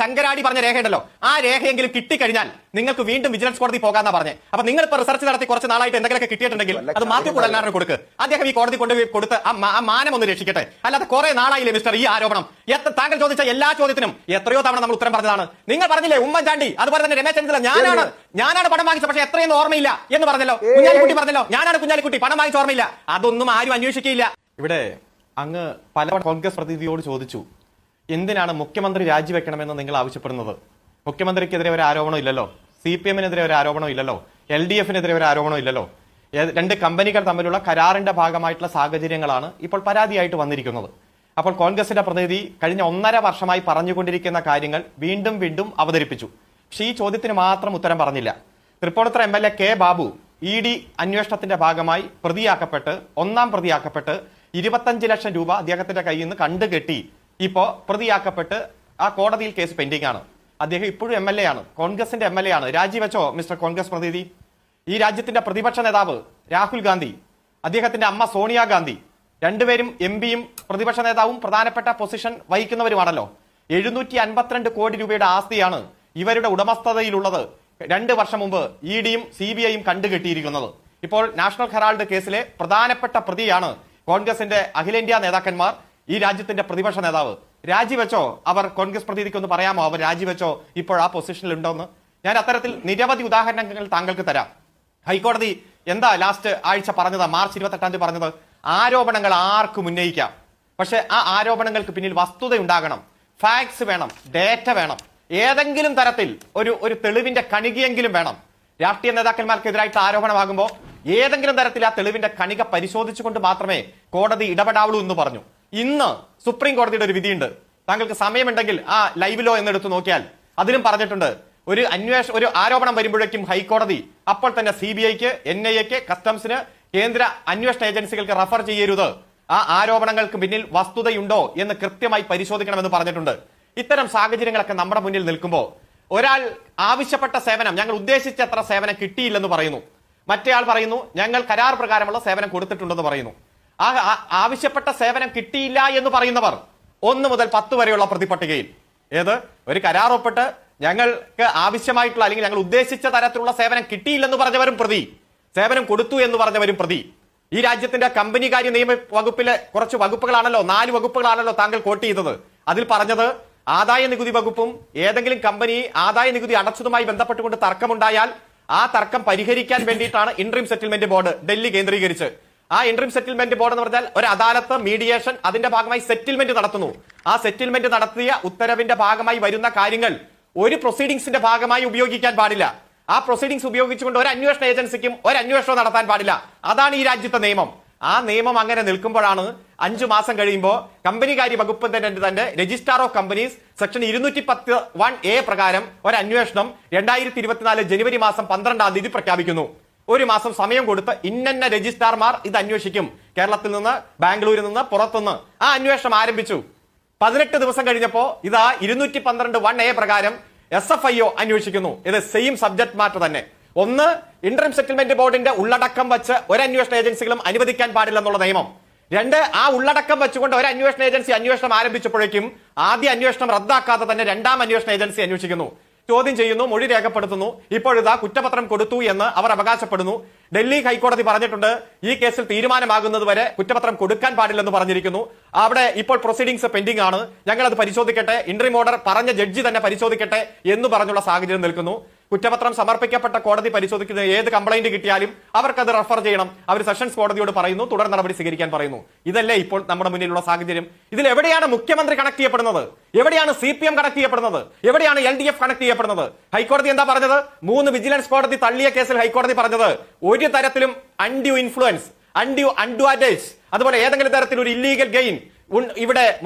ശങ്കരാടി പറഞ്ഞ രേഖയുണ്ടല്ലോ. ആ രേഖയെങ്കിലും കിട്ടിക്കഴിഞ്ഞാൽ നിങ്ങൾക്ക് വീണ്ടും വിജിലൻസ് കോടതി പോകാന്നാ പറഞ്ഞു. അപ്പൊ നിങ്ങൾ ഇപ്പൊ റിസർച്ച് നടത്തി കുറച്ച് നാളായിട്ട് എന്തെങ്കിലുമൊക്കെ കിട്ടിയിട്ടുണ്ടെങ്കിൽ അത് മാത്യു കുഴലിനാറിന് കൊടുക്ക്. അദ്ദേഹം ഈ കോടതി കൊണ്ടുപോയി കൊടുത്ത് ആ മാനം ഒന്ന് രക്ഷിക്കട്ടെ. അല്ലാതെ കുറെ നാളായില്ലേ മിസ്റ്റർ ഈ ആരോപണം. എത്ര താങ്കൾ ചോദിച്ച എല്ലാ ചോദ്യത്തിനും എത്രയോ തവണ നമ്മൾ ഉത്തരം പറഞ്ഞതാണ്. നിങ്ങൾ പറഞ്ഞില്ലേ ഉമ്മൻചാണ്ടി അതുപോലെ തന്നെ രമേശ് ചെന്നിത്തല ഞാനാണ് ഞാനാണ് പണം വാങ്ങിച്ചത് പക്ഷേ എത്രയൊന്നും ഓർമ്മയില്ല എന്ന് പറഞ്ഞല്ലോ. കുഞ്ഞാലിക്കുട്ടി പറഞ്ഞല്ലോ ഞാനാണ് കുഞ്ഞാലിക്കുട്ടി പണം വാങ്ങിച്ച ഓർമ്മയില്ല. അതൊന്നും ആരും അന്വേഷിക്കില്ല ഇവിടെ അങ്ങ് പല കോൺഗ്രസ് പ്രതിനിധിയോട് ചോദിച്ചു. എന്തിനാണ് മുഖ്യമന്ത്രി രാജിവെക്കണമെന്ന് നിങ്ങൾ ആവശ്യപ്പെടുന്നത്? മുഖ്യമന്ത്രിക്കെതിരെ ഒരു ആരോപണം ഇല്ലല്ലോ. സി പി എമ്മിനെതിരെ ഒരു ആരോപണം ഇല്ലല്ലോ. എൽ ഡി എഫിനെതിരെ ഒരു ആരോപണം ഇല്ലല്ലോ. രണ്ട് കമ്പനികൾ തമ്മിലുള്ള കരാറിന്റെ ഭാഗമായിട്ടുള്ള സാഹചര്യങ്ങളാണ് ഇപ്പോൾ പരാതിയായിട്ട് വന്നിരിക്കുന്നത്. അപ്പോൾ കോൺഗ്രസിന്റെ പ്രതിനിധി കഴിഞ്ഞ ഒന്നര വർഷമായി പറഞ്ഞുകൊണ്ടിരിക്കുന്ന കാര്യങ്ങൾ വീണ്ടും വീണ്ടും അവതരിപ്പിച്ചു. പക്ഷേ ഈ ചോദ്യത്തിന് മാത്രം ഉത്തരം പറഞ്ഞില്ല. Thrippunithura M L A K Babu E D അന്വേഷണത്തിന്റെ ഭാഗമായി പ്രതിയാക്കപ്പെട്ട് ഒന്നാം പ്രതിയാക്കപ്പെട്ട് ഇരുപത്തഞ്ച് ലക്ഷം രൂപ അദ്ദേഹത്തിന്റെ കയ്യിൽ നിന്ന് കണ്ടുകെട്ടി ഇപ്പോ പ്രതിയാക്കപ്പെട്ട് ആ കോടതിയിൽ കേസ് പെൻഡിംഗ് ആണ് അദ്ദേഹം ഇപ്പോഴും എം എൽ എ ആണ് കോൺഗ്രസിന്റെ എം എൽ എ ആണ് രാജിവെച്ചോ മിസ്റ്റർ കോൺഗ്രസ് പ്രതിനിധി? ഈ രാജ്യത്തിന്റെ പ്രതിപക്ഷ നേതാവ് രാഹുൽ ഗാന്ധി അദ്ദേഹത്തിന്റെ അമ്മ സോണിയാഗാന്ധി രണ്ടുപേരും എം പിയും പ്രതിപക്ഷ നേതാവും പ്രധാനപ്പെട്ട പൊസിഷൻ വഹിക്കുന്നവരുമാണല്ലോ. എഴുന്നൂറ്റി അൻപത്തിരണ്ട് കോടി രൂപയുടെ ആസ്തിയാണ് ഇവരുടെ ഉടമസ്ഥതയിലുള്ളത് രണ്ട് വർഷം മുമ്പ് ഇ ഡിയും സി ബി ഐയും കണ്ടുകെട്ടിയിരിക്കുന്നത്. ഇപ്പോൾ നാഷണൽ ഹെറാൾഡ് കേസിലെ പ്രധാനപ്പെട്ട പ്രതിയാണ് കോൺഗ്രസിന്റെ അഖിലേന്ത്യാ നേതാക്കന്മാർ ഈ രാജ്യത്തിന്റെ പ്രതിപക്ഷ നേതാവ്. രാജിവെച്ചോ? അവർ കോൺഗ്രസ് പ്രതിനിധിക്ക് ഒന്ന് പറയാമോ? അവർ രാജിവെച്ചോ? ഇപ്പോൾ ആ പൊസിഷനിൽ ഉണ്ടോന്ന് ഞാൻ അത്തരത്തിൽ നിരവധി ഉദാഹരണങ്ങൾ താങ്കൾക്ക് തരാം. ഹൈക്കോടതി എന്താ ലാസ്റ്റ് ആഴ്ച പറഞ്ഞത്? മാർച്ച് ഇരുപത്തെട്ടാം തീയതി പറഞ്ഞത്? ആരോപണങ്ങൾ ആർക്കും ഉന്നയിക്കാം. പക്ഷെ ആ ആരോപണങ്ങൾക്ക് പിന്നിൽ വസ്തുത ഉണ്ടാകണം ഫാക്ട്സ് വേണം. ഡേറ്റ വേണം. ഏതെങ്കിലും തരത്തിൽ ഒരു ഒരു തെളിവിന്റെ കണികയെങ്കിലും വേണം. രാഷ്ട്രീയ നേതാക്കന്മാർക്കെതിരായിട്ട് ആരോപണമാകുമ്പോൾ ഏതെങ്കിലും തരത്തിൽ ആ തെളിവിന്റെ കണിക പരിശോധിച്ചുകൊണ്ട് മാത്രമേ കോടതി ഇടപെടാവുള്ളൂ എന്ന് പറഞ്ഞു. ഇന്ന് സുപ്രീം കോടതിയുടെ ഒരു വിധിയുണ്ട്. താങ്കൾക്ക് സമയമുണ്ടെങ്കിൽ ആ ലൈവിലോ എന്നെടുത്ത് നോക്കിയാൽ അതിലും പറഞ്ഞിട്ടുണ്ട്. ഒരു അന്വേഷണം ഒരു ആരോപണം വരുമ്പോഴേക്കും ഹൈക്കോടതി അപ്പോൾ തന്നെ സി ബി ഐക്ക് എൻ ഐ എക്ക് കസ്റ്റംസിന് കേന്ദ്ര അന്വേഷണ ഏജൻസികൾക്ക് റഫർ ചെയ്യരുത്. ആ ആരോപണങ്ങൾക്ക് പിന്നിൽ വസ്തുതയുണ്ടോ എന്ന് കൃത്യമായി പരിശോധിക്കണമെന്ന് പറഞ്ഞിട്ടുണ്ട്. ഇത്തരം സാഹചര്യങ്ങളൊക്കെ നമ്മുടെ മുന്നിൽ നിൽക്കുമ്പോൾ ഒരാൾ ആവശ്യപ്പെട്ട സേവനം ഞങ്ങൾ ഉദ്ദേശിച്ചത്ര സേവനം കിട്ടിയില്ലെന്ന് പറയുന്നു. മറ്റേയാൾ പറയുന്നു ഞങ്ങൾ കരാർ പ്രകാരമുള്ള സേവനം കൊടുത്തിട്ടുണ്ടെന്ന് പറയുന്നു. ആ ആവശ്യപ്പെട്ട സേവനം കിട്ടിയില്ല എന്ന് പറയുന്നവർ ഒന്ന് മുതൽ പത്ത് വരെയുള്ള പ്രതിപട്ടികയിൽ. ഏത്? ഒരു കരാർ ഒപ്പിട്ട് ഞങ്ങൾക്ക് ആവശ്യമായിട്ടുള്ള അല്ലെങ്കിൽ ഞങ്ങൾ ഉദ്ദേശിച്ച തരത്തിലുള്ള സേവനം കിട്ടിയില്ലെന്ന് പറഞ്ഞവരും പ്രതി. സേവനം കൊടുത്തു എന്ന് പറഞ്ഞവരും പ്രതി. ഈ രാജ്യത്തിന്റെ കമ്പനികാര്യ നിയമ വകുപ്പിലെ കുറച്ച് വകുപ്പുകളാണല്ലോ നാല് വകുപ്പുകളാണല്ലോ താങ്കൾ കോട്ട് ചെയ്തത്. അതിൽ പറഞ്ഞത് ആദായ നികുതി വകുപ്പും ഏതെങ്കിലും കമ്പനി ആദായ നികുതി അടച്ചതുമായി ബന്ധപ്പെട്ടുകൊണ്ട് തർക്കമുണ്ടായാൽ ആ തർക്കം പരിഹരിക്കാൻ വേണ്ടിയിട്ടാണ് ഇൻട്രീം സെറ്റിൽമെന്റ് ബോർഡ് ഡൽഹി കേന്ദ്രീകരിച്ച് ആ ഇൻട്രീം സെറ്റിൽമെന്റ് ബോർഡ് എന്ന് പറഞ്ഞാൽ ഒരു അദാലത്ത് മീഡിയേഷൻ അതിന്റെ ഭാഗമായി സെറ്റിൽമെന്റ് നടത്തുന്നു. ആ സെറ്റിൽമെന്റ് നടത്തിയ ഉത്തരവിന്റെ ഭാഗമായി വരുന്ന കാര്യങ്ങൾ ഒരു പ്രൊസീഡിംഗ്സിന്റെ ഭാഗമായി ഉപയോഗിക്കാൻ പാടില്ല. ആ പ്രൊസീഡിംഗ്സ് ഉപയോഗിച്ചുകൊണ്ട് ഒരു അന്വേഷണ ഏജൻസിക്കും ഒരു അന്വേഷണം നടത്താൻ പാടില്ല. അതാണ് ഈ രാജ്യത്തെ നിയമം. ആ നിയമം അങ്ങനെ നിൽക്കുമ്പോഴാണ് അഞ്ചു മാസം കഴിയുമ്പോൾ കമ്പനികാര്യ വകുപ്പ് തന്നെ രജിസ്ട്രാർ ഓഫ് കമ്പനീസ് സെക്ഷൻ ഇരുന്നൂറ്റി പത്ത് വൺ എ പ്രകാരം ഒരു അന്വേഷണം രണ്ടായിരത്തി ഇരുപത്തിനാല് ജനുവരി മാസം പന്ത്രണ്ടാം തീയതി പ്രഖ്യാപിക്കുന്നു. ഒരു മാസം സമയം കൊടുത്ത് ഇന്നന്ന രജിസ്ട്രാർമാർ ഇത് അന്വേഷിക്കും. കേരളത്തിൽ നിന്ന് ബാംഗ്ലൂരിൽ നിന്ന് പുറത്തുനിന്ന്. ആ അന്വേഷണം ആരംഭിച്ചു. പതിനെട്ട് ദിവസം കഴിഞ്ഞപ്പോ ഇതാ ഇരുന്നൂറ്റി പന്ത്രണ്ട് വൺ എ പ്രകാരം എസ് എഫ് ഐ ഒ അന്വേഷിക്കുന്നു. ഇത് സെയിം സബ്ജക്ട് മാറ്റർ തന്നെ. ഒന്ന് ഇന്റർം സെറ്റിൽമെന്റ് ബോർഡിന്റെ ഉള്ളടക്കം വെച്ച് ഒരു അന്വേഷണ ഏജൻസികളും അനുവദിക്കാൻ പാടില്ലെന്നുള്ള നിയമം. രണ്ട് ആ ഉള്ളടക്കം വെച്ചുകൊണ്ട് ഒരു അന്വേഷണ ഏജൻസി അന്വേഷണം ആരംഭിച്ചപ്പോഴേക്കും ആദ്യ അന്വേഷണം റദ്ദാക്കാതെ തന്നെ രണ്ടാം അന്വേഷണ ഏജൻസി അന്വേഷിക്കുന്നു. ചോദ്യം ചെയ്യുന്നു മൊഴി രേഖപ്പെടുത്തുന്നു. ഇപ്പോഴിതാ കുറ്റപത്രം കൊടുത്തു എന്ന് അവർ അവകാശപ്പെടുന്നു. ഡൽഹി ഹൈക്കോടതി പറഞ്ഞിട്ടുണ്ട് ഈ കേസിൽ തീരുമാനമാകുന്നത് വരെ കുറ്റപത്രം കൊടുക്കാൻ പാടില്ലെന്ന് പറഞ്ഞിരിക്കുന്നു. അവിടെ ഇപ്പോൾ പ്രൊസീഡിംഗ്സ് പെൻഡിംഗ് ആണ്. ഞങ്ങൾ അത് പരിശോധിക്കട്ടെ ഇൻട്രീം ഓർഡർ പറഞ്ഞ ജഡ്ജി തന്നെ പരിശോധിക്കട്ടെ എന്ന് പറഞ്ഞുള്ള സാഹചര്യം നിൽക്കുന്നു. കുറ്റപത്രം സമർപ്പിക്കപ്പെട്ട കോടതി പരിശോധിക്കുന്ന ഏത് കംപ്ലൈന്റ് കിട്ടിയാലും അവർക്കത് റെഫർ ചെയ്യണം. അവർ സെഷൻസ് കോടതിയോട് പറയുന്നു തുടർ നടപടി സ്വീകരിക്കാൻ പറയുന്നു. ഇതല്ലേ ഇപ്പോൾ നമ്മുടെ മുന്നിലുള്ള സാഹചര്യം. ഇതിൽ എവിടെയാണ് മുഖ്യമന്ത്രി കണക്ട് ചെയ്യപ്പെടുന്നത്? എവിടെയാണ് സി പി എം കണക്ട് ചെയ്യപ്പെടുന്നത്? എവിടെയാണ് എൽ ഡി എഫ് കണക്ട് ചെയ്യപ്പെടുന്നത്? ഹൈക്കോടതി എന്താ പറഞ്ഞത്? മൂന്ന് വിജിലൻസ് കോടതി തള്ളിയ കേസിൽ ഹൈക്കോടതി പറഞ്ഞത് ഒരു തരത്തിലും അൺഡ്യൂ ഇൻഫ്ലുവൻസ് അൺഡ്യൂ അൺഡ്വാന്റേജ് അതുപോലെ ഏതെങ്കിലും തരത്തിൽ ഒരു ഇല്ലീഗൽ ഗെയിൻ ഇവിടെ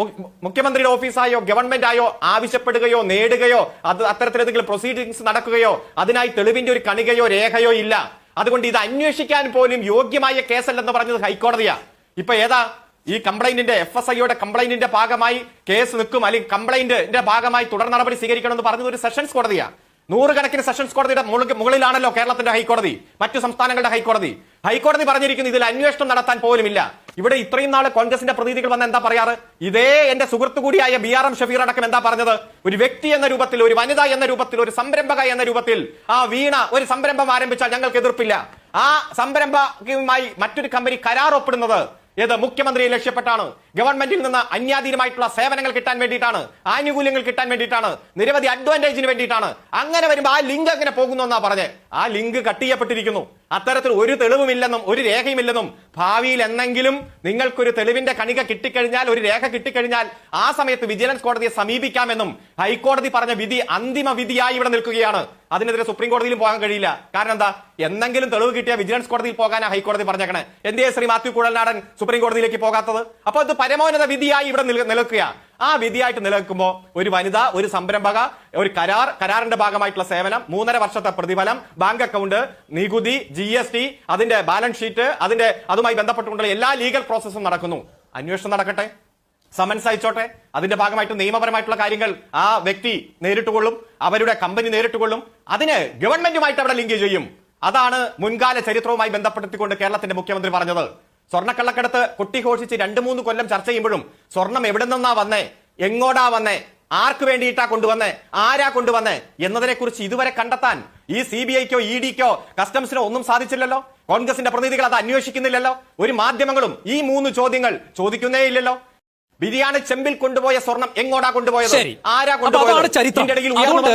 മുഖ്യമന്ത്രിയുടെ ഓഫീസായോ ഗവൺമെന്റ് ആയോ ആവശ്യപ്പെടുകയോ നേടുകയോ അത് അത്തരത്തിൽ പ്രൊസീഡിങ്സ് നടക്കുകയോ അതിനായി തെളിവിന്റെ ഒരു കണികയോ രേഖയോ ഇല്ല. അതുകൊണ്ട് ഇത് അന്വേഷിക്കാൻ പോലും യോഗ്യമായ കേസല്ലെന്ന് പറഞ്ഞത് ഹൈക്കോടതിയാ. ഇപ്പൊ ഏതാ? ഈ കംപ്ലൈന്റിന്റെ എഫ് എസ് ഐയുടെ കംപ്ലൈന്റിന്റെ ഭാഗമായി കേസ് നിൽക്കും അല്ലെങ്കിൽ കംപ്ലൈന്റിന്റെ ഭാഗമായി തുടർ നടപടി സ്വീകരിക്കണമെന്ന് പറഞ്ഞത് ഒരു സെഷൻസ് കോടതിയാ. നൂറുകണക്കിന് സെഷൻസ് കോടതിയുടെ മുകളിലാണല്ലോ കേരളത്തിന്റെ ഹൈക്കോടതി മറ്റു സംസ്ഥാനങ്ങളുടെ ഹൈക്കോടതി. ഹൈക്കോടതി പറഞ്ഞിരിക്കുന്നു ഇതിൽ അന്വേഷണം നടത്താൻ പോലുമില്ല. ഇവിടെ ഇത്രയും നാളെ കോൺഗ്രസിന്റെ പ്രതിനിധികൾ വന്ന എന്താ പറയാറ്? ഇതേ എന്റെ സുഹൃത്തു കൂടിയായ ബി ആർ എം ഷഫീർ അടക്കം എന്താ പറഞ്ഞത്? ഒരു വ്യക്തി എന്ന രൂപത്തിൽ ഒരു വനിത എന്ന രൂപത്തിൽ ഒരു സംരംഭക എന്ന രൂപത്തിൽ ആ വീണ ഒരു സംരംഭം ആരംഭിച്ചാൽ ഞങ്ങൾക്ക് എതിർപ്പില്ല. ആ സംരംഭകയുമായി മറ്റൊരു കമ്പനി കരാർ ഒപ്പിടുന്നത് ഏത് മുഖ്യമന്ത്രിയെ ലക്ഷ്യപ്പെട്ടാണ്? ഗവൺമെന്റിൽ നിന്ന് അന്യാധീനമായിട്ടുള്ള സേവനങ്ങൾ കിട്ടാൻ വേണ്ടിയിട്ടാണ് ആനുകൂല്യങ്ങൾ കിട്ടാൻ വേണ്ടിയിട്ടാണ് നിരവധി അഡ്വാന്റേജിന് വേണ്ടിയിട്ടാണ് അങ്ങനെ വരുമ്പോൾ ആ ലിങ്ക് അങ്ങനെ പോകുന്നു എന്നാ പറഞ്ഞത് ആ ലിങ്ക് കട്ട് ചെയ്യപ്പെട്ടിരിക്കുന്നു. അത്തരത്തിൽ ഒരു തെളിവുമില്ലെന്നും ഒരു രേഖയുമില്ലെന്നും ഭാവിയിൽ എന്നെങ്കിലും നിങ്ങൾക്കൊരു തെളിവിന്റെ കണിക കിട്ടിക്കഴിഞ്ഞാൽ ഒരു രേഖ കിട്ടിക്കഴിഞ്ഞാൽ ആ സമയത്ത് വിജിലൻസ് കോടതിയെ സമീപിക്കാമെന്നും ഹൈക്കോടതി പറഞ്ഞ വിധി അന്തിമ വിധിയായി ഇവിടെ നിൽക്കുകയാണ്. അതിനെതിരെ സുപ്രീം കോടതിയിലും പോകാൻ കഴിയില്ല. കാരണം എന്താ? എന്തെങ്കിലും തെളിവ് കിട്ടിയ വിജിലൻസ് കോടതിയിൽ പോകാനാണ് ഹൈക്കോടതി പറഞ്ഞേക്കണേ. എന്തേ ശ്രീ മാത്യു കുഴൽനാടൻ സുപ്രീം കോടതിയിലേക്ക് പോകാത്തത്? അപ്പോൾ അത് പരമോന്നത വിധിയായി ഇവിടെ നില- നിലനിൽക്കുക ആ വിധിയായിട്ട് നിലനിൽക്കുമ്പോൾ ഒരു വനിത ഒരു സംരംഭക ഒരു കരാർ കരാറിന്റെ ഭാഗമായിട്ടുള്ള സേവനം മൂന്നര വർഷത്തെ പ്രതിഫലം ബാങ്ക് അക്കൗണ്ട് നികുതി ജി എസ് ടി അതിന്റെ ബാലൻസ് ഷീറ്റ് അതിന്റെ അതുമായി ബന്ധപ്പെട്ടുകൊണ്ടുള്ള എല്ലാ ലീഗൽ പ്രോസസ്സും നടക്കുന്നു. അന്വേഷണം നടക്കട്ടെ. സമൻസ് അയച്ചോട്ടെ. അതിന്റെ ഭാഗമായിട്ട് നിയമപരമായിട്ടുള്ള കാര്യങ്ങൾ ആ വ്യക്തി നേരിട്ട് കൊള്ളും അവരുടെ കമ്പനി നേരിട്ട് കൊള്ളും അതിന് ഗവൺമെന്റുമായിട്ട് അവിടെ ലിങ്ക് ചെയ്യും. അതാണ് മുൻകാല ചരിത്രവുമായി ബന്ധപ്പെടുത്തിക്കൊണ്ട് കേരളത്തിന്റെ മുഖ്യമന്ത്രി പറഞ്ഞത്. സ്വർണക്കള്ളക്കടത്ത് കൊട്ടിഘോഷിച്ച് രണ്ട് മൂന്ന് കൊല്ലം ചർച്ച ചെയ്യുമ്പോഴും സ്വർണം എവിടെ നിന്നാ വന്നേ? എങ്ങോട്ടാ വന്നേ? ആർക്ക് വേണ്ടിയിട്ടാ കൊണ്ടുവന്നേ? ആരാ കൊണ്ടുവന്നേ? എന്നതിനെ കുറിച്ച് ഇതുവരെ കണ്ടെത്താൻ ഈ സി ബി ഐക്കോ ഇ ഡിക്കോ കസ്റ്റംസിനോ ഒന്നും സാധിച്ചില്ലല്ലോ? കോൺഗ്രസിന്റെ പ്രതിനിധികൾ അത് അന്വേഷിക്കുന്നില്ലല്ലോ? ഒരു മാധ്യമങ്ങളും ഈ മൂന്ന് ചോദ്യങ്ങൾ ചോദിക്കുന്നേ ഇല്ലല്ലോ? ബിരിയാണി ചെമ്പിൽ കൊണ്ടുപോയ സ്വർണം എങ്ങോട്ടാ കൊണ്ടുപോയത്? ആരാ കൊണ്ടുപോയത്? ചരിത്രം. അതുകൊണ്ട്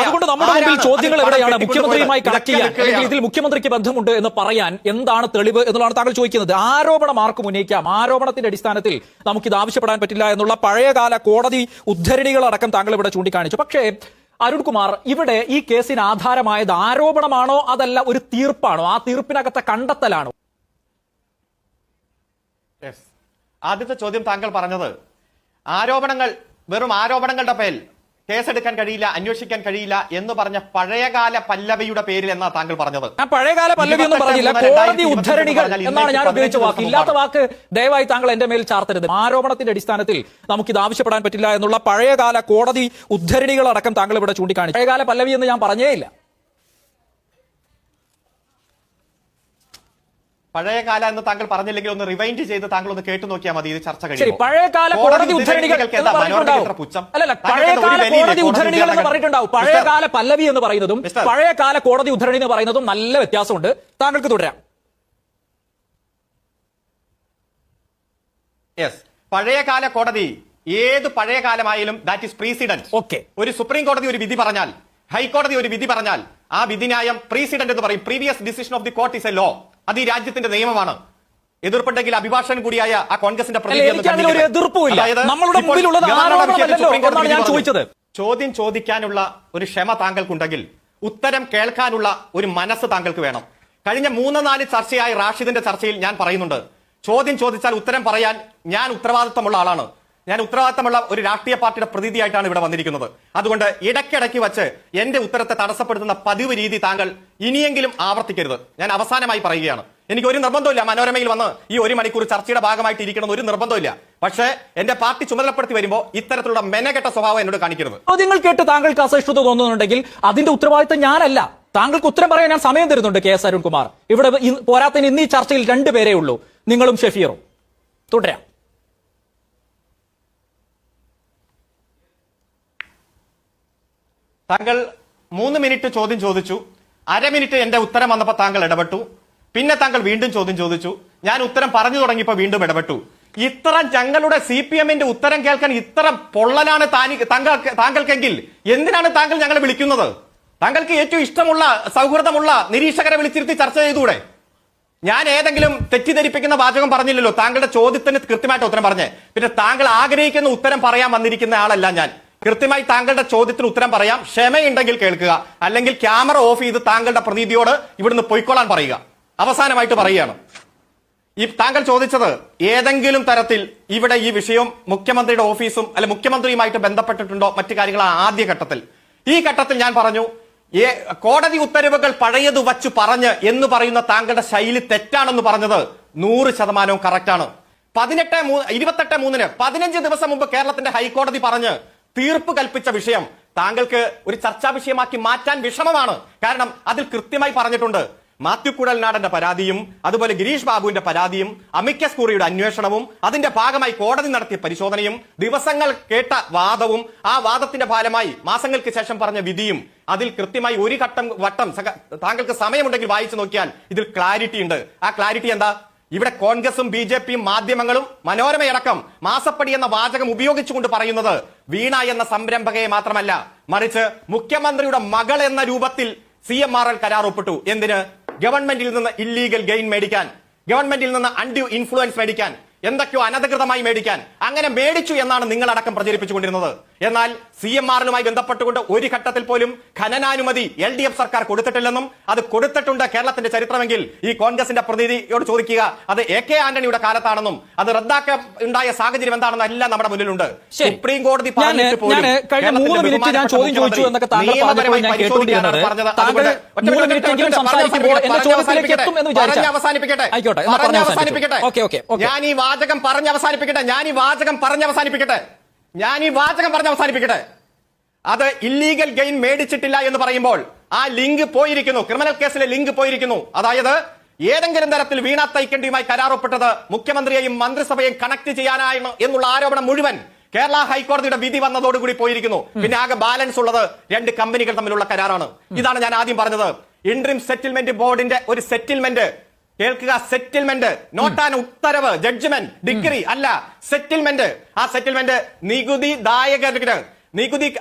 അതുകൊണ്ട് നമ്മുടെ മുമ്പിൽ ചോദ്യങ്ങൾ എവിടെയാണ്? മുഖ്യമന്ത്രിയുമായി കണക്ട് ചെയ്യാൻ അല്ലെങ്കിൽ ഇതിൽ മുഖ്യമന്ത്രിക്ക് ബന്ധമുണ്ട് എന്ന് പറയാൻ എന്താണ് തെളിവ് എന്നുള്ളതാണ് താങ്കൾ ചോദിക്കുന്നത്. ആരോപണം ആർക്കും ഉന്നയിക്കാം. ആരോപണത്തിന്റെ അടിസ്ഥാനത്തിൽ നമുക്ക് ഇത് ആവശ്യപ്പെടാൻ പറ്റില്ല എന്നുള്ള പഴയകാല കോടതി ഉദ്ധരണികളടക്കം താങ്കൾ ഇവിടെ ചൂണ്ടിക്കാണിച്ചു. പക്ഷേ അരുൺകുമാർ ഇവിടെ ഈ കേസിന് ആധാരമായത് ആരോപണമാണോ അതല്ല ഒരു തീർപ്പാണോ? ആ തീർപ്പിനകത്തെ കണ്ടെത്തലാണോ? Yes. ആദ്യത്തെ ചോദ്യം താങ്കൾ പറഞ്ഞത്. ആരോപണങ്ങൾ വെറും ആരോപണങ്ങളുടെ പേരിൽ കേസെടുക്കാൻ കഴിയില്ല അന്വേഷിക്കാൻ കഴിയില്ല എന്ന് പറഞ്ഞ പഴയകാല പല്ലവിയുടെ പേരിൽ എന്നാ താങ്കൾ പറഞ്ഞത്? പഴയകാല പല്ലവി ഒന്നും പറഞ്ഞില്ല. കോടതി ഉദ്ധരണികൾ എന്നാണ് ഞാൻ ഉപയോഗിച്ച വാക്ക്. ഇല്ലാത്ത വാക്ക് ദയവായി താങ്കൾ എന്റെ മേൽ ചാർത്തരുത്. ആരോപണത്തിന്റെ അടിസ്ഥാനത്തിൽ നമുക്ക് ഇത് ആവശ്യപ്പെടാൻ പറ്റില്ല എന്നുള്ള പഴയകാല കോടതി ഉദ്ധരണികളടക്കം താങ്കൾ ഇവിടെ ചൂണ്ടിക്കാണിച്ചു. പഴയകാല പല്ലവി എന്ന് ഞാൻ പറഞ്ഞേ ഇല്ല. പഴയ കാല എന്ന് താങ്കൾ പറഞ്ഞില്ലെങ്കിൽ ഒന്ന് റിവൈൻഡ് ചെയ്ത് താങ്കൾ ഒന്ന് കേട്ടു നോക്കിയാൽ മതി. ഇത് ചർച്ച പഴയ പഴയകാല കോടതി ഉദ്ധരണികൾ കോടതി ഉദ്ധരണികൾ എന്ന് ഉദ്ധരണികൾ? പറഞ്ഞിട്ടുണ്ടാവും. പഴയകാല പല്ലവി എന്ന് പറയുന്നതും പഴയ പഴയകാല കോടതി ഉദ്ധരണി എന്ന് പറയുന്നതും നല്ല വ്യത്യാസമുണ്ട്. താങ്കൾക്ക് തുടരാം. യെസ് പഴയകാല കോടതി ഏത് പഴയ കാലമായാലും ദാറ്റ് ഇസ് പ്രീസിഡന്റ് ഓക്കെ ഒരു സുപ്രീം കോടതി ഒരു വിധി പറഞ്ഞാൽ ഹൈക്കോടതി ഒരു വിധി പറഞ്ഞാൽ ആ വിധിന്യായം പ്രീസിഡന്റ് എന്ന് പറയും. Previous decision of the court is a law അത് ഈ രാജ്യത്തിന്റെ നിയമമാണ്. എതിർപ്പുണ്ടെങ്കിൽ അഭിഭാഷകൻ കൂടിയായ ആ കോൺഗ്രസിന്റെ പ്രതിനിധി. ചോദ്യം ചോദിക്കാനുള്ള ഒരു ക്ഷമ താങ്കൾക്കുണ്ടെങ്കിൽ ഉത്തരം കേൾക്കാനുള്ള ഒരു മനസ്സ് താങ്കൾക്ക് വേണം. കഴിഞ്ഞ മൂന്ന് നാല് ചർച്ചയായി റാഷിദിന്റെ ചർച്ചയിൽ ഞാൻ പറയുന്നുണ്ട്. ചോദ്യം ചോദിച്ചാൽ ഉത്തരം പറയാൻ ഞാൻ ഉത്തരവാദിത്തമുള്ള ആളാണ്. ഞാൻ ഉത്തരവാദിത്തമുള്ള ഒരു രാഷ്ട്രീയ പാർട്ടിയുടെ പ്രതിനിധിയായിട്ടാണ് ഇവിടെ വന്നിരിക്കുന്നത്. അതുകൊണ്ട് ഇടയ്ക്കിടയ്ക്ക് വച്ച് എന്റെ ഉത്തരത്തെ തടസ്സപ്പെടുത്തുന്ന പതിവ് രീതി താങ്കൾ ഇനിയെങ്കിലും ആവർത്തിക്കരുത്. ഞാൻ അവസാനമായി പറയുകയാണ്. എനിക്ക് ഒരു നിർബന്ധമില്ല മനോരമയിൽ വന്ന് ഈ ഒരു മണിക്കൂർ ചർച്ചയുടെ ഭാഗമായിട്ട് ഇരിക്കണം ഒരു നിർബന്ധമില്ല പക്ഷേ എന്റെ പാർട്ടി ചുമതലപ്പെടുത്തി വരുമ്പോൾ ഇത്തരത്തിലുള്ള മെനകെട്ട സ്വഭാവം എന്നോട് കാണിക്കരുത്. ചോദ്യങ്ങൾ കേട്ട് താങ്കൾക്ക് അസഹിഷ്ണുത തോന്നുന്നുണ്ടെങ്കിൽ അതിന്റെ ഉത്തരവാദിത്തം ഞാനല്ല. താങ്കൾക്ക് ഉത്തരം പറയാൻ ഞാൻ സമയം തരുന്നുണ്ട് കെ എസ് അരുൺകുമാർ. ഇവിടെ പോരാത്തതിന് ഇന്ന് ഈ ചർച്ചയിൽ രണ്ടുപേരേ ഉള്ളൂ. നിങ്ങളും ഷെഫീറും. തുടരാം. താങ്കൾ മൂന്ന് മിനിറ്റ് ചോദ്യം ചോദിച്ചു. അര മിനിറ്റ് എന്റെ ഉത്തരം വന്നപ്പോൾ താങ്കൾ ഇടപെട്ടു. പിന്നെ താങ്കൾ വീണ്ടും ചോദ്യം ചോദിച്ചു. ഞാൻ ഉത്തരം പറഞ്ഞു തുടങ്ങിയപ്പോൾ വീണ്ടും ഇടപെട്ടു. ഇത്ര ഞങ്ങളുടെ സി പി എമ്മിന്റെ ഉത്തരം കേൾക്കാൻ ഇത്ര പൊള്ളലാണ് താങ്കൾക്കെങ്കിൽ എന്തിനാണ് താങ്കൾ ഞങ്ങളെ വിളിക്കുന്നത്? താങ്കൾക്ക് ഏറ്റവും ഇഷ്ടമുള്ള സൗഹൃദമുള്ള നിരീക്ഷകരെ വിളിച്ചിരുത്തി ചർച്ച ചെയ്തുകൂടെ ഞാൻ ഏതെങ്കിലും തെറ്റിദ്ധരിപ്പിക്കുന്ന വാചകം പറഞ്ഞില്ലല്ലോ. താങ്കളുടെ ചോദ്യത്തിന് കൃത്യമായിട്ട് ഉത്തരം പറഞ്ഞേ. പിന്നെ താങ്കൾ ആഗ്രഹിക്കുന്ന ഉത്തരം പറയാൻ വന്നിരിക്കുന്ന ആളല്ല ഞാൻ. കൃത്യമായി താങ്കളുടെ ചോദ്യത്തിന് ഉത്തരം പറയാം. ക്ഷമയുണ്ടെങ്കിൽ കേൾക്കുക. അല്ലെങ്കിൽ ക്യാമറ ഓഫ് ചെയ്ത് താങ്കളുടെ പ്രതിനിധിയോട് ഇവിടുന്ന് പൊയ്ക്കൊള്ളാൻ പറയുക. അവസാനമായിട്ട് പറയുകയാണ്. ഈ താങ്കൾ ചോദിച്ചത് ഏതെങ്കിലും തരത്തിൽ ഇവിടെ ഈ വിഷയം മുഖ്യമന്ത്രിയുടെ ഓഫീസും അല്ലെ മുഖ്യമന്ത്രിയുമായിട്ട് ബന്ധപ്പെട്ടിട്ടുണ്ടോ? മറ്റു കാര്യങ്ങൾ ആദ്യ ഘട്ടത്തിൽ ഈ ഘട്ടത്തിൽ ഞാൻ പറഞ്ഞു കോടതി ഉത്തരവുകൾ പഴയത് വച്ചു പറഞ്ഞ് എന്ന് പറയുന്ന താങ്കളുടെ ശൈലി തെറ്റാണെന്ന് പറഞ്ഞത് നൂറ് ശതമാനവും കറക്റ്റാണ് പതിനെട്ട് ഇരുപത്തെട്ട് മൂന്നിന് പതിനഞ്ച് ദിവസം മുമ്പ് കേരളത്തിന്റെ ഹൈക്കോടതി പറഞ്ഞ് തീർപ്പ് കൽപ്പിച്ച വിഷയം താങ്കൾക്ക് ഒരു ചർച്ചാ വിഷയമാക്കി മാറ്റാൻ വിഷമമാണ്. കാരണം അതിൽ കൃത്യമായി പറഞ്ഞിട്ടുണ്ട്. മാത്യു കുടൽനാടന്റെ പരാതിയും അതുപോലെ ഗിരീഷ് ബാബുവിന്റെ പരാതിയും അമിക്കസ് കുറിയുടെ അന്വേഷണവും അതിന്റെ ഭാഗമായി കോടതി നടത്തിയ പരിശോധനയും ദിവസങ്ങൾ കേട്ട വാദവും ആ വാദത്തിന്റെ ഫലമായി മാസങ്ങൾക്ക് ശേഷം പറഞ്ഞ വിധിയും അതിൽ കൃത്യമായി ഒരു ഘട്ടം വട്ടം താങ്കൾക്ക് സമയമുണ്ടെങ്കിൽ വായിച്ചു നോക്കിയാൽ ഇതിൽ ക്ലാരിറ്റി ഉണ്ട്. ആ ക്ലാരിറ്റി എന്താ? ഇവിടെ കോൺഗ്രസും ബി ജെ പിയും മാധ്യമങ്ങളും മനോരമയടക്കം മാസപ്പടി എന്ന വാചകം ഉപയോഗിച്ചുകൊണ്ട് പറയുന്നത് വീണ എന്ന സംരംഭകയെ മാത്രമല്ല മറിച്ച് മുഖ്യമന്ത്രിയുടെ മകൾ എന്ന രൂപത്തിൽ സി എം ആർ എൽ കരാർ ഒപ്പിട്ടു എന്തിന്? ഗവൺമെന്റിൽ നിന്ന് ഇല്ലീഗൽ ഗെയിൻ മേടിക്കാൻ. ഗവൺമെന്റിൽ നിന്ന് അൺഡ്യൂ ഇൻഫ്ലുവൻസ് മേടിക്കാൻ. എന്തൊക്കെയോ അനധികൃതമായി മേടിക്കാൻ. അങ്ങനെ മേടിച്ചു എന്നാണ് നിങ്ങളടക്കം പ്രചരിപ്പിച്ചുകൊണ്ടിരുന്നത്. എന്നാൽ സി എം ആറിലുമായി ബന്ധപ്പെട്ടുകൊണ്ട് ഒരു ഘട്ടത്തിൽ പോലും ഖനനാനുമതി എൽ ഡി എഫ് സർക്കാർ കൊടുത്തിട്ടില്ലെന്നും അത് കൊടുത്തിട്ടുണ്ട് കേരളത്തിന്റെ ചരിത്രമെങ്കിൽ ഈ കോൺഗ്രസിന്റെ പ്രതിനിധിയോട് ചോദിക്കുക അത് എ കെ ആന്റണിയുടെ കാലത്താണെന്നും അത് റദ്ദാക്കാൻ ഉണ്ടായ സാഹചര്യം എന്താണെന്ന് എല്ലാം നമ്മുടെ മുന്നിലുണ്ട്. സുപ്രീം കോടതി. പറഞ്ഞത്. അവസാനിപ്പിക്കട്ടെ. ഞാൻ ഈ വാചകം പറഞ്ഞ് അവസാനിപ്പിക്കട്ടെ. ഞാൻ ഈ വാചകം പറഞ്ഞ് അവസാനിപ്പിക്കട്ടെ. ഞാൻ ഈ വാചകം പറഞ്ഞ് അവസാനിപ്പിക്കട്ടെ. അത് ഇല്ലീഗൽ ഗെയിൻ മേടിച്ചിട്ടില്ല എന്ന് പറയുമ്പോൾ ആ ലിങ്ക് പോയിരിക്കുന്നു. ക്രിമിനൽ കേസിലെ ലിങ്ക് പോയിരിക്കുന്നു. അതായത് ഏതെങ്കിലും തരത്തിൽ വീണ തൈക്കണ്ടിയുമായി കരാറൊപ്പെട്ടത് മുഖ്യമന്ത്രിയെയും മന്ത്രിസഭയെയും കണക്ട് ചെയ്യാനാണ് എന്നുള്ള ആരോപണം മുഴുവൻ കേരള ഹൈക്കോടതിയുടെ വിധി വന്നതോടുകൂടി പോയിരിക്കുന്നു. പിന്നെ ആകെ ബാലൻസ് ഉള്ളത് രണ്ട് കമ്പനികൾ തമ്മിലുള്ള കരാറാണ്. ഇതാണ് ഞാൻ ആദ്യം പറഞ്ഞത്. ഇൻട്രീം സെറ്റിൽമെന്റ് ബോർഡിന്റെ ഒരു സെറ്റിൽമെന്റ് കേൾക്കുക സെറ്റിൽമെന്റ് നോട്ട് ആൻ ഉത്തരവ് ജഡ്ജ്മെന്റ് ഡിഗ്രി അല്ല സെറ്റിൽമെന്റ് ആ സെറ്റിൽമെന്റ് നികുതി ദായകർക്ക് നികുതി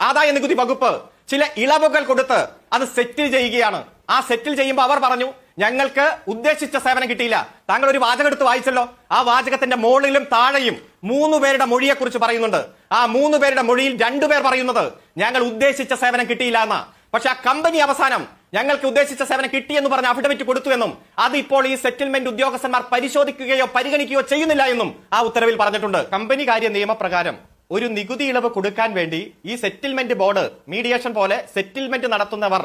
ആദായ നികുതി വകുപ്പ് ചില ഇളവുകൾ കൊടുത്ത് അത് സെറ്റിൽ ചെയ്യുകയാണ്. ആ സെറ്റിൽ ചെയ്യുമ്പോൾ അവർ പറഞ്ഞു ഞങ്ങൾക്ക് ഉദ്ദേശിച്ച സേവനം കിട്ടിയില്ല. താങ്കൾ ഒരു വാചകം എടുത്ത് വായിച്ചല്ലോ? ആ വാചകത്തിന്റെ മുകളിലും താഴെയും മൂന്ന് പേരുടെ മൊഴിയെ കുറിച്ച് പറയുന്നുണ്ട്. ആ മൂന്ന് പേരുടെ മൊഴിയിൽ രണ്ടുപേർ പറയുന്നത് ഞങ്ങൾ ഉദ്ദേശിച്ച സേവനം കിട്ടിയില്ല എന്നാ. പക്ഷെ ആ കമ്പനി അവസാനം ഞങ്ങൾക്ക് ഉദ്ദേശിച്ച സേവനം കിട്ടിയെന്ന് പറഞ്ഞ അഫിഡവിറ്റ് കൊടുത്തു എന്നും അത് ഇപ്പോൾ ഈ സെറ്റിൽമെന്റ് ഉദ്യോഗസ്ഥന്മാർ പരിശോധിക്കുകയോ പരിഗണിക്കുകയോ ചെയ്യുന്നില്ല എന്നും ആ ഉത്തരവിൽ പറഞ്ഞിട്ടുണ്ട്. കമ്പനി കാര്യ നിയമപ്രകാരം ഒരു നികുതി ഇളവ് കൊടുക്കാൻ വേണ്ടി ഈ സെറ്റിൽമെന്റ് ബോർഡ് മീഡിയേഷൻ പോലെ സെറ്റിൽമെന്റ് നടത്തുന്നവർ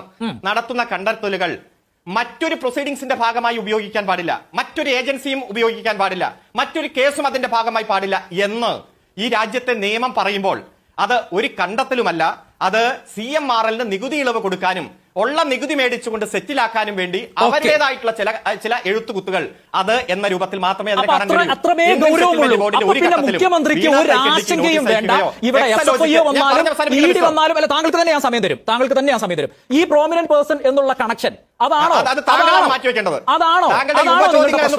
നടത്തുന്ന കണ്ടെത്തലുകൾ മറ്റൊരു പ്രൊസീഡിംഗ്സിന്റെ ഭാഗമായി ഉപയോഗിക്കാൻ പാടില്ല. മറ്റൊരു ഏജൻസിയും ഉപയോഗിക്കാൻ പാടില്ല. മറ്റൊരു കേസും അതിന്റെ ഭാഗമായി പാടില്ല എന്ന് ഈ രാജ്യത്തെ നിയമം പറയുമ്പോൾ അത് ഒരു കണ്ടെത്തലുമല്ല. അത് സി എം ആർ എല്ലിന് നികുതി ഇളവ് കൊടുക്കാനും ഉള്ള നികുതി മേടിച്ചുകൊണ്ട് സെറ്റിലാക്കാനും വേണ്ടി അവരുടേതായിട്ടുള്ള ചില ചില എഴുത്തുകുത്തുകൾ അത് എന്ന രൂപത്തിൽ മാത്രമേ അതിനെ കാണാൻ മുഖ്യമന്ത്രിക്ക് ഒരു ആശങ്കയും വേണ്ട. ഇവിടെ ഞാൻ വന്നാലും അല്ല താങ്കൾക്ക് തന്നെ ഞാൻ സമയം തരും. താങ്കൾക്ക് തന്നെ ഞാൻ സമയം തരും. ഈ പ്രോമിനന്റ് പേഴ്സൺ എന്നുള്ള കണക്ഷൻ അതാണോ? അതാണോ? അതാണോ?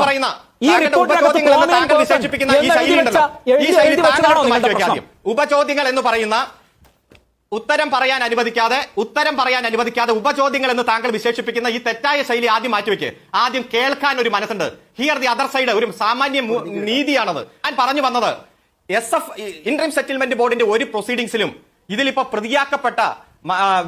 പറയുന്ന ഈ റിപ്പോർട്ടിനകത്ത്. ഉപചോദ്യങ്ങൾ എന്ന് പറയുന്ന ഉത്തരം പറയാൻ അനുവദിക്കാതെ ഉത്തരം പറയാൻ അനുവദിക്കാതെ ഉപചോദ്യങ്ങൾ എന്ന് താങ്കൾ വിശേഷിപ്പിക്കുന്ന ഈ തെറ്റായ ശൈലി ആദ്യം മാറ്റിവെക്ക്. ആദ്യം കേൾക്കാൻ ഒരു മനസ്സുണ്ട്. ഹിയർ ദി അതർ സൈഡ് ഒരു സാമാന്യ നീതിയാണത്. ഞാൻ പറഞ്ഞു വന്നത് എസ് എഫ് ഇൻട്രീം സെറ്റിൽമെന്റ് ബോർഡിന്റെ ഒരു പ്രൊസീഡിംഗ്സിലും ഇതിലിപ്പോ പ്രതിയാക്കപ്പെട്ട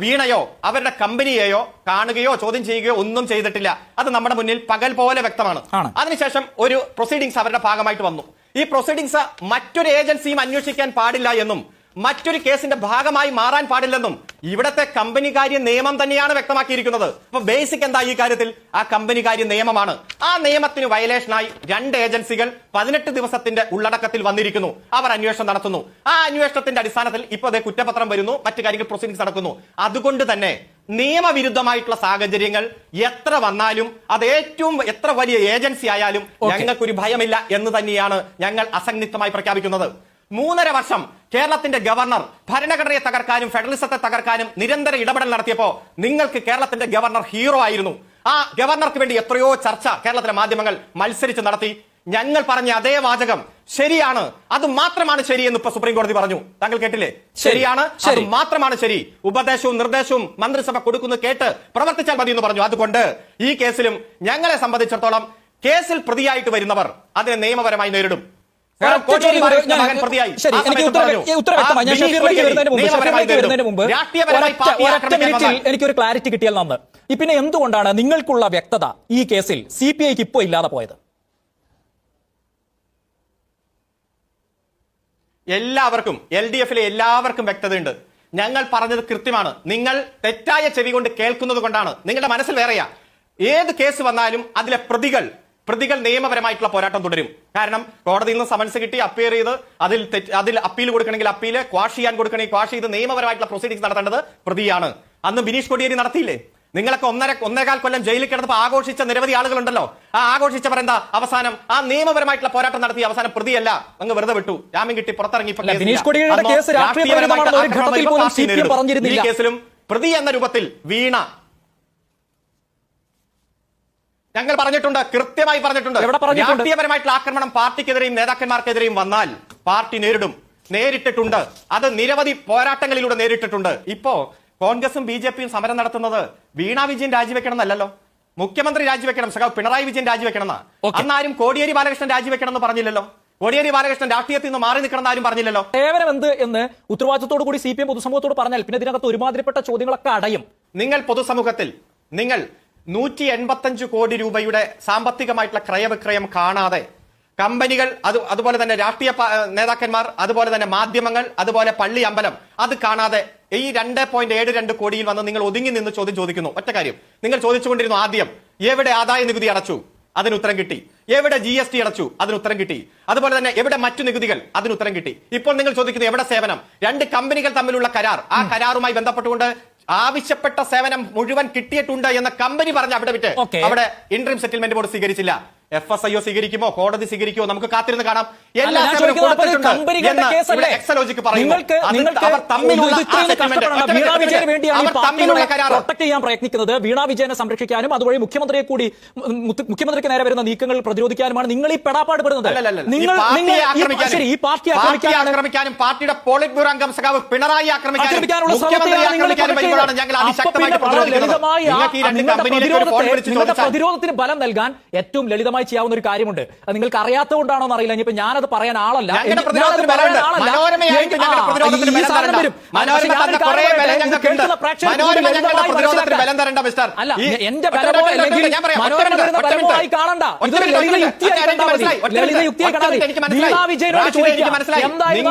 വീണയോ അവരുടെ കമ്പനിയെയോ കാണുകയോ ചോദ്യം ചെയ്യുകയോ ഒന്നും ചെയ്തിട്ടില്ല. അത് നമ്മുടെ മുന്നിൽ പകൽ പോലെ വ്യക്തമാണ്. അതിനുശേഷം ഒരു പ്രൊസീഡിങ്സ് അവരുടെ ഭാഗമായിട്ട് വന്നു. ഈ പ്രൊസീഡിങ്സ് മറ്റൊരു ഏജൻസിയും അന്വേഷിക്കാൻ പാടില്ല എന്നും മറ്റൊരു കേസിന്റെ ഭാഗമായി മാറാൻ പാടില്ലെന്നും ഇവിടത്തെ കമ്പനി കാര്യ നിയമം തന്നെയാണ് വ്യക്തമാക്കിയിരിക്കുന്നത്. അപ്പൊ ബേസിക് എന്താ ഈ കാര്യത്തിൽ? ആ കമ്പനി കാര്യ നിയമമാണ്. ആ നിയമത്തിന് വയലേഷനായി രണ്ട് ഏജൻസികൾ പതിനെട്ട് ദിവസത്തിന്റെ ഉള്ളടക്കത്തിൽ വന്നിരിക്കുന്നു. അവർ അന്വേഷണം നടത്തുന്നു. ആ അന്വേഷണത്തിന്റെ അടിസ്ഥാനത്തിൽ ഇപ്പൊ അതേ കുറ്റപത്രം വരുന്നു മറ്റു കാര്യങ്ങൾ പ്രൊസീഡിങ്സ് നടക്കുന്നു. അതുകൊണ്ട് തന്നെ നിയമവിരുദ്ധമായിട്ടുള്ള സാഹചര്യങ്ങൾ എത്ര വന്നാലും അത് ഏറ്റവും എത്ര വലിയ ഏജൻസി ആയാലും. ഞങ്ങൾക്കൊരു ഭയമില്ല എന്ന് തന്നെയാണ് ഞങ്ങൾ അസന്നിഗ്ധമായി പ്രഖ്യാപിക്കുന്നത്. മൂന്നര വർഷം കേരളത്തിന്റെ ഗവർണർ ഭരണഘടനയെ തകർക്കാനും ഫെഡറലിസത്തെ തകർക്കാനും നിരന്തര ഇടപെടൽ നടത്തിയപ്പോ നിങ്ങൾക്ക് കേരളത്തിന്റെ ഗവർണർ ഹീറോ ആയിരുന്നു. ആ ഗവർണർക്ക് വേണ്ടി എത്രയോ ചർച്ച കേരളത്തിലെ മാധ്യമങ്ങൾ മത്സരിച്ച് നടത്തി. ഞങ്ങൾ പറഞ്ഞ അതേ വാചകം ശരിയാണ്. അത് മാത്രമാണ് ശരി എന്ന് ഇപ്പൊ സുപ്രീം കോടതി പറഞ്ഞു. താങ്കൾ കേട്ടില്ലേ? ശരിയാണ് അത് മാത്രമാണ് ശരി. ഉപദേശവും നിർദ്ദേശവും മന്ത്രിസഭ കൊടുക്കുന്നു കേട്ട് പ്രവർത്തിച്ചാൽ മതി എന്ന് പറഞ്ഞു. അതുകൊണ്ട് ഈ കേസിലും ഞങ്ങളെ സംബന്ധിച്ചിടത്തോളം കേസിൽ പ്രതിയായിട്ട് വരുന്നവർ അതിനെ നിയമപരമായി നേരിടും. എനിക്കൊരു ക്ലാരിറ്റി കിട്ടിയാൽ നന്ന്. പിന്നെ എന്തുകൊണ്ടാണ് നിങ്ങൾക്കുള്ള വ്യക്തത ഈ കേസിൽ സി പി ഐക്ക് ഇപ്പോൾ ഇല്ലാതെ പോയത്? എല്ലാവർക്കും എൽ ഡി എഫിലെ എല്ലാവർക്കും വ്യക്തതയുണ്ട്. ഞങ്ങൾ പറഞ്ഞത് കൃത്യമാണ്. നിങ്ങൾ തെറ്റായ ചെവി കൊണ്ട് കേൾക്കുന്നത് കൊണ്ടാണ്. നിങ്ങളുടെ മനസ്സിൽ വേറെയാ. ഏത് കേസ് വന്നാലും അതിലെ പ്രതികൾ പ്രതികൾ നിയമപരമായിട്ടുള്ള പോരാട്ടം തുടരും. കാരണം കോടതിയിൽ നിന്ന് സമൻസ് കിട്ടി അപ്പിയർ ചെയ്ത് അതിൽ അതിൽ അപ്പീൽ കൊടുക്കണമെങ്കിൽ അപ്പീൽ ക്വാഷ് ചെയ്യാൻ കൊടുക്കണമെങ്കിൽ ക്വാഷ് ചെയ്ത് നിയമപരമായിട്ടുള്ള പ്രൊസീഡിംഗ്സ് നടത്തേണ്ടത് പ്രതിയാണ്. അന്ന് ബിനീഷ് കൊടിയേരി നടത്തിയില്ലേ? നിങ്ങളൊക്കെ ഒന്നര ഒന്നേകാൽ കൊല്ലം ജയിലിൽ കിടന്നപ്പോൾ ആഘോഷിച്ച നിരവധി ആളുകളുണ്ടല്ലോ. ആ ആഘോഷിച്ചവർ എന്താ അവസാനം ആ നിയമപരമായിട്ടുള്ള പോരാട്ടം നടത്തി അവസാനം പ്രതിയല്ല. അങ്ങ് വെറുതെ വിട്ടു. ജാമ്യം കിട്ടി പുറത്തിറങ്ങി കേസിലും പ്രതി എന്ന രൂപത്തിൽ കോടിയേരിയുടെ അന്നോ കേസ് രാഷ്ട്രീയ രാഷ്ട്രീയപരമായിട്ട് പ്രേരിതമാണെന്ന് ഒരു ആക്രമണം ഘട്ടത്തിൽ വരുമ്പോൾ പോലും പാർട്ടി CPM നേരിടും. പറഞ്ഞിരുന്നില്ല. ഈ കേസിലും പ്രതി എന്ന രൂപത്തിൽ വീണ ഞങ്ങൾ പറഞ്ഞിട്ടുണ്ട് കൃത്യമായി പറഞ്ഞിട്ടുണ്ട്? രാഷ്ട്രീയപരമായിട്ടുള്ള ആക്രമണം പാർട്ടിക്കെതിരെയും നേതാക്കന്മാർക്കെതിരെയും വന്നാൽ പാർട്ടി നേരിടും. നേരിട്ടിട്ടുണ്ട്. അത് നിരവധി പോരാട്ടങ്ങളിലൂടെ നേരിട്ടിട്ടുണ്ട്. ഇപ്പോ കോൺഗ്രസും ബി ജെ പിയും സമരം നടത്തുന്നത് വീണ വിജയൻ രാജിവെക്കണം എന്നല്ലല്ലോ മുഖ്യമന്ത്രി രാജിവെക്കണം സഖാവ് പിണറായി വിജയൻ രാജിവെക്കണം എന്നാ Okay. അന്നാരും കോടിയേരി ബാലകൃഷ്ണൻ രാജിവെക്കണം എന്ന് പറഞ്ഞില്ലല്ലോ. കോടിയേരി ബാലകൃഷ്ണൻ രാഷ്ട്രീയത്തിൽ നിന്ന് മാറി നിൽക്കണം എന്നാലും ആരും പറഞ്ഞില്ലല്ലോ. സേവനം എന്ത് എന്ന് ഉത്തരവാദിത്തത്തോടു കൂടി സി പി എം പൊതുസമൂഹത്തോട് പറഞ്ഞാൽ പിന്നെ ഇതിനകത്ത് ഒരുമാതിരിപ്പെട്ട ചോദ്യങ്ങളൊക്കെ അടയും. നിങ്ങൾ പൊതുസമൂഹത്തിൽ നിങ്ങൾ നൂറ്റി എൺപത്തഞ്ച് കോടി രൂപയുടെ സാമ്പത്തികമായിട്ടുള്ള ക്രയവിക്രയം കാണാതെ കമ്പനികൾ അത് അതുപോലെ തന്നെ രാഷ്ട്രീയ നേതാക്കന്മാർ അതുപോലെ തന്നെ മാധ്യമങ്ങൾ അതുപോലെ പള്ളി അമ്പലം അത് കാണാതെ ഈ രണ്ട് പോയിന്റ് ഏഴ് രണ്ട് കോടിയിൽ വന്ന് നിങ്ങൾ ഒതുങ്ങി നിന്ന് ചോദ്യം ചോദിക്കുന്നു. ഒറ്റ കാര്യം. നിങ്ങൾ ചോദിച്ചുകൊണ്ടിരുന്നു ആദ്യം എവിടെ ആദായ നികുതി അടച്ചു? അതിന് ഉത്തരം കിട്ടി. എവിടെ ജി എസ് ടി അടച്ചു? അതിന് ഉത്തരം കിട്ടി. അതുപോലെ തന്നെ എവിടെ മറ്റു നികുതികൾ? അതിന് ഉത്തരം കിട്ടി. ഇപ്പോൾ നിങ്ങൾ ചോദിക്കുന്നു എവിടെ സേവനം? രണ്ട് കമ്പനികൾ തമ്മിലുള്ള കരാർ. ആ കരാറുമായി ബന്ധപ്പെട്ടുകൊണ്ട് ആവശ്യപ്പെട്ട സേവനം മുഴുവൻ കിട്ടിയിട്ടുണ്ട് എന്ന കമ്പനി പറഞ്ഞ അവിടെ വിട്ട് അവിടെ ഇന്റർം സെറ്റിൽമെന്റ് ബോർഡ് സ്വീകരിച്ചില്ല. എഫ് എസ് ഐ ഒ സ്വീകരിക്കുമോ? കോടതി സ്വീകരിക്കുമോ? നമുക്ക് കാത്തിരുന്ന് കാണാം. എല്ലാ ചെയ്യാൻ പ്രയത്നിക്കുന്നത്. വീണ വിജയനെ സംരക്ഷിക്കാനും അതുവഴി മുഖ്യമന്ത്രിയെ കൂടി മുഖ്യമന്ത്രിക്ക് നേരെ വരുന്ന നീക്കങ്ങൾ പ്രതിരോധിക്കാനുമാണ് നിങ്ങൾ ഈ പെടാപ്പാട് പെടുന്നത് നിങ്ങൾ ഈ- പാർട്ടി ആക്രമിക്കാനും പാർട്ടിയുടെ പോളിറ്റ് ബ്യൂറോ അംഗം സഖാവ് പിണറായി ആക്രമിക്കാനും ആക്രമിക്കാനുള്ള ഞങ്ങൾ പ്രതിരോധത്തിന് ബലം നൽകാൻ ഏറ്റവും ലളിതമായി ചെയ്യാവുന്ന ഒരു കാര്യമുണ്ട്. അത് നിങ്ങൾക്ക് അറിയാത്തതുകൊണ്ടാണോ എന്നറിയില്ല ഇനിയിപ്പോ ഞാനത് പറയാൻ ആളല്ല. അല്ല എന്റെ ബലമോ അല്ലെങ്കിൽ മനോരമ തരുന്ന കാണണ്ട. ലളിത യുക്തിയായി കണ്ടാൽ. വീണ വിജയനോട് ചോദിക്കാം. എന്തായിരുന്നു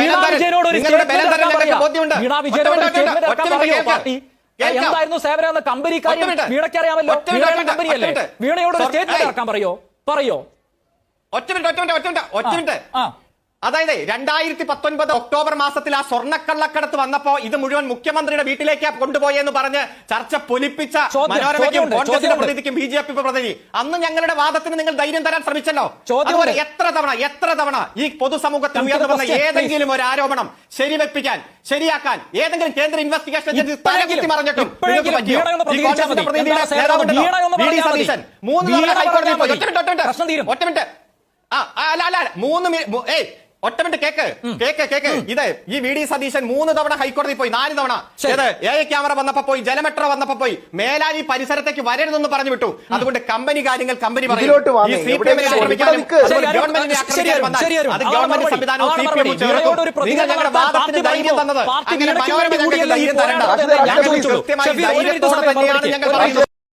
വീണ വിജയനോട് ഒരു സ്റ്റേറ്റ്മെന്റ്. വീണ വിജയനോട് സ്റ്റേറ്റ്മെന്റ്. പാർട്ടി. എന്തായിരുന്നു സേവനം എന്ന കമ്പനി കാര്യം? ഒറ്റ മിനിറ്റ്. വീണയ്ക്ക് അറിയാമല്ലോ. ഒറ്റ മിനിറ്റ്, വീണയുടെ ഒറ്റ കമ്പനിയല്ലേ? വീണയോട് സ്റ്റേറ്റ്മെന്റ് ഇറക്കാൻ പറയോ? പറയോ? ഒറ്റ മിനിറ്റ് ഒറ്റ മിനിറ്റ് ഒറ്റ മിനിറ്റ് ഒറ്റ മിനിറ്റ്. ആ. അതായത് രണ്ടായിരത്തി പത്തൊൻപത് ഒക്ടോബർ മാസത്തിൽ ആ സ്വർണക്കള്ളക്കടത്ത് വന്നപ്പോ ഇത് മുഴുവൻ മുഖ്യമന്ത്രിയുടെ വീട്ടിലേക്ക് കൊണ്ടുപോയെന്ന് പറഞ്ഞ് ചർച്ച പൊലിപ്പിച്ച മനോരമയ്ക്കും കോൺഗ്രസിന്റെ. പ്രതിനിധിക്കും ബി ജെ പി പ്രതിനിധി. അന്ന് ഞങ്ങളുടെ വാദത്തിന് നിങ്ങൾ ധൈര്യം തരാൻ ശ്രമിച്ചല്ലോ. അതുപോലെ എത്ര തവണ എത്ര തവണ ഈ പൊതുസമൂഹത്തിൽ ഉയർന്നു വന്ന ഏതെങ്കിലും ഒരു ആരോപണം ശരിവെപ്പിക്കാൻ ശരിയാക്കാൻ ഏതെങ്കിലും കേന്ദ്ര ഇൻവെസ്റ്റിഗേഷൻ ഏജൻസി മറിഞ്ഞിട്ടും മൂന്ന് ഒറ്റ മിനിറ്റ് ഒറ്റ. ആ അല്ല അല്ല. മൂന്ന് ഏയ് ഒറ്റ മിനിറ്റ് കേക്ക് കേക്ക്. കേക്ക് ഇത് ഈ വി ഡി സതീശൻ മൂന്ന് തവണ ഹൈക്കോടതി പോയി നാല് തവണ. ഏത്? എ ക്യാമറ വന്നപ്പോ പോയി ജലമെട്രോ വന്നപ്പോ പോയി. മേലാൽ ഈ പരിസരത്തേക്ക് വരരുതെന്ന് പറഞ്ഞു വിട്ടു. അതുകൊണ്ട് കമ്പനി കാര്യങ്ങൾ കമ്പനി. പറയുന്നത്.